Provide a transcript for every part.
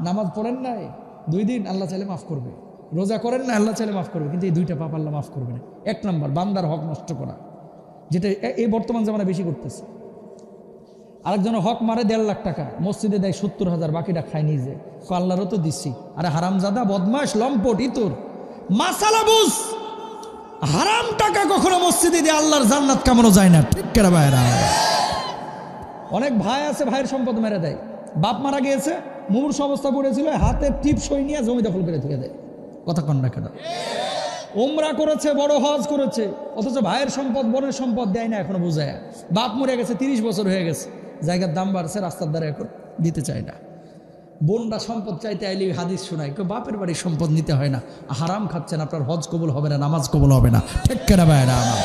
নামাজ পড়েন নাই, দুই দিন আল্লাহ চাইলে মাফ করবে। রোজা করেন না আল্লাহ চাইলে মাফ করবে। কিন্তু এই দুইটা পাপ আল্লাহ মাফ করবে না। এক নম্বর, বান্দার হক নষ্ট করা। যেটা এই বর্তমান জামানা বেশি করতেছে। আরেকজনের হক মারে দেড় লাখ টাকা, মসজিদে দেয় সত্তর হাজার, বাকিটা খায় নিজে। আল্লাহরও তো দিচ্ছি। আরে হারামজাদা বদমাস লম্পট, ইতর। মাসালা বুঝ! হারাম টাকা কখনো মসজিদে দিয়ে আল্লাহর জান্নাত কামানো যায় না। ঠিক কেনা ভাইরা অনেক ভাই আছে, ভাইয়ের সম্পদ মেরে দেয়। বাপ মারা গিয়েছে, মুমূর্ষ অবস্থা পড়েছিল, হাতে টিপ সই নিয়ে জমি দখল করে থেকে দেয়। কথা কন না কেন? ওমরা করেছে, বড় হজ করেছে, অথচ ভাইয়ের সম্পদ, বোনের সম্পদ দেয় না এখনও বোঝায়। বাপ মরে গেছে, তিরিশ বছর হয়ে গেছে, জায়গার দাম বাড়ছে, রাস্তার দ্বারা এখন দিতে চায় না। বোনরা সম্পদ চাইতে আইলে হাদিস শোনায়, কেউ বাপের বাড়ির সম্পদ নিতে হয় না, হারাম খাচ্ছেন, আপনার হজ কবুল হবে না, নামাজ কবুল হবে না। ঠিক কেনা ভাইরা আমার?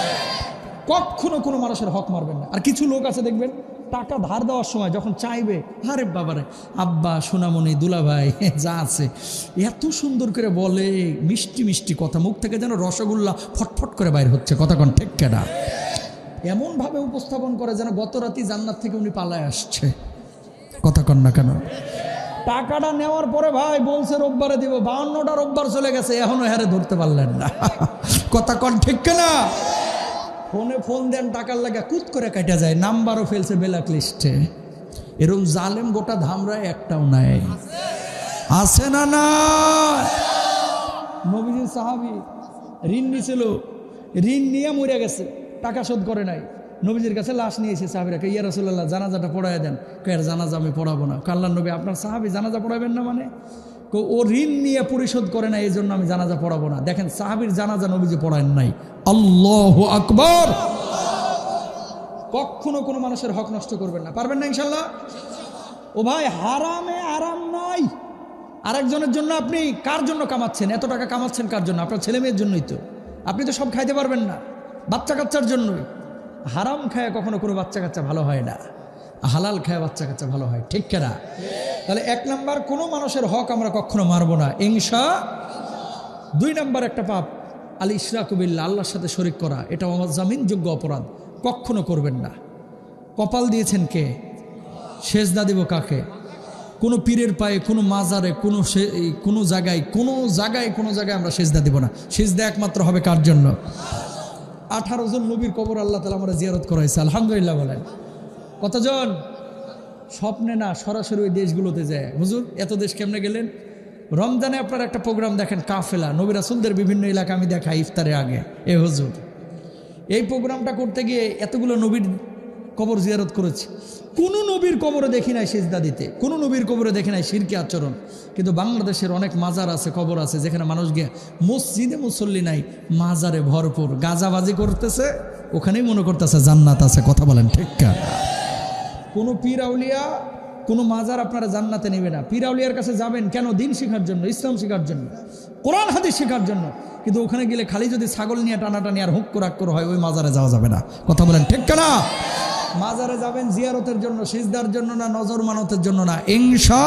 কখনো কোনো মানুষের হক মারবেন না। আর কিছু লোক আছে দেখবেন টাকা ধার দেওয়ার সময় যখন চাইবে, আরে বাবারে, আব্বা, সোনামণি, দুলাভাই, যা আছে, এত সুন্দর করে বলে, মিষ্টি মিষ্টি কথা, মুখ থেকে যেন রসগোল্লা ফটফট করে বাইর হচ্ছে, কথা কোন ঠিক কেনা? এমনভাবে উপস্থাপন করে যেন গত রাতি জান্নাত থেকে উনি পালায় আসছে, কথা কন না কেন? টাকাটা নেওয়ার পরে ভাই বলছে, রোববারে দিব বাউন্নটা রোববার চলে গেছে, এখনও হারে ধরতে পারলেন না, কথা কন ঠিক না ফোনে ফোন দেন, টাকার লাগা কুত করে কাটা যায়, নাম্বারও ফেলছে ব্ল্যাক লিস্টে। এরকম জালেম গোটা ধামরায় একটাও নাই। আছে না না নবীজির সাহাবি, ঋণ নিছিল। ঋণ নিয়ে মরে গেছে, টাকা শোধ করে নাই। নবীজির কাছে লাশ নিয়ে এসে সাহাবিরাকে ইয়া রসুল্লাহ জানাজাটা পড়ায় দেন। কেয়ার জানাজা আমি পড়াবো না। কাল্লার নবী, আপনার সাহাবি জানাজা পড়াবেন না মানে? কো ও ঋণ নিয়ে পরিশোধ করে না এই জন্য আমি জানাজা পড়াবো না। দেখেন, সাহাবির জানাজা নবীজি পড়ায় নাই। আল্লাহ আকবর! কখনো কোনো মানুষের হক নষ্ট করবেন না। পারবেন না ইনশাল্লাহ ও ভাই, হারামে আরাম নাই। আরেকজনের জন্য আপনি কার জন্য কামাচ্ছেন? এত টাকা কামাচ্ছেন কার জন্য? আপনার ছেলে মেয়ের জন্যই তো। আপনি তো সব খাইতে পারবেন না। বাচ্চা কাচ্চার জন্যই। হারাম খায় কখনো কোনো বাচ্চা কাচ্চা ভালো হয় না। হালাল খায় বাচ্চা কাচ্চা ভালো হয়। ঠিক কেনা? তাহলে এক নাম্বার, কোনো মানুষের হক আমরা কখনো মারবো না। ইংসা দুই নাম্বার একটা পাপ, আলী ইশরাকুবিল্লা আল্লাহর সাথে শরিক করা। এটা আমার জামিনযোগ্য অপরাধ, কখনো করবেন না। কপাল দিয়েছেন কে? সেজদা দিব কাকে? কোনো পীরের পায়ে, কোনো মাজারে, কোনো কোনো জায়গায় কোনো জায়গায় কোনো জায়গায় আমরা সেজদা দিব না। সেজদা একমাত্র হবে কার জন্য? আঠারো জন নবীর কবর আল্লাহ তালা আমরা জিয়ারত করাইছে, আলহামদুলিল্লাহ বলেন। কতজন? স্বপ্নে না সরাসরি ওই দেশগুলোতে যায়। হুজুর, এত দেশ কেমনে গেলেন? রমজানে আপনার একটা প্রোগ্রাম দেখেন, কাফেলা। নবী রাসুলদের বিভিন্ন এলাকা আমি দেখাই ইফতারের আগে। এ হুজুর, এই প্রোগ্রামটা করতে গিয়ে এতগুলো নবীর কবর জিয়ারত করেছি। কোনো নবীর কবরে দেখি নাই সেজদা দিতে। কোনো নবীর কবরে দেখি নাই শিরকি আচরণ। কিন্তু বাংলাদেশের অনেক মাজার আছে, কবর আছে, যেখানে মানুষ গিয়ে মসজিদে মুসল্লি নাই, মাজারে ভরপুর, গাজাবাজি করতেছে, ওখানেই মনে করতেছে জান্নাত আছে, কথা বলেন ঠিক কোনো পীর আউলিয়া, কোনো মাজার আপনারা জান্নাতে নেবে না। পীর আউলিয়ার কাছে যাবেন কেন? দিন শেখার জন্য, ইসলাম শেখার জন্য, কোরআন, হাদিস শেখার জন্য। কিন্তু ওখানে গেলে খালি যদি ছাগল নিয়ে টানাটানি আর হুক করাক করে হয়, ওই মাজারে যাওয়া যাবে না। কথা বলেন ঠিক না মাজারে যাবেন জিয়ারতের জন্য, সিজদার জন্য না, নজর মানতের জন্য না। ইংসা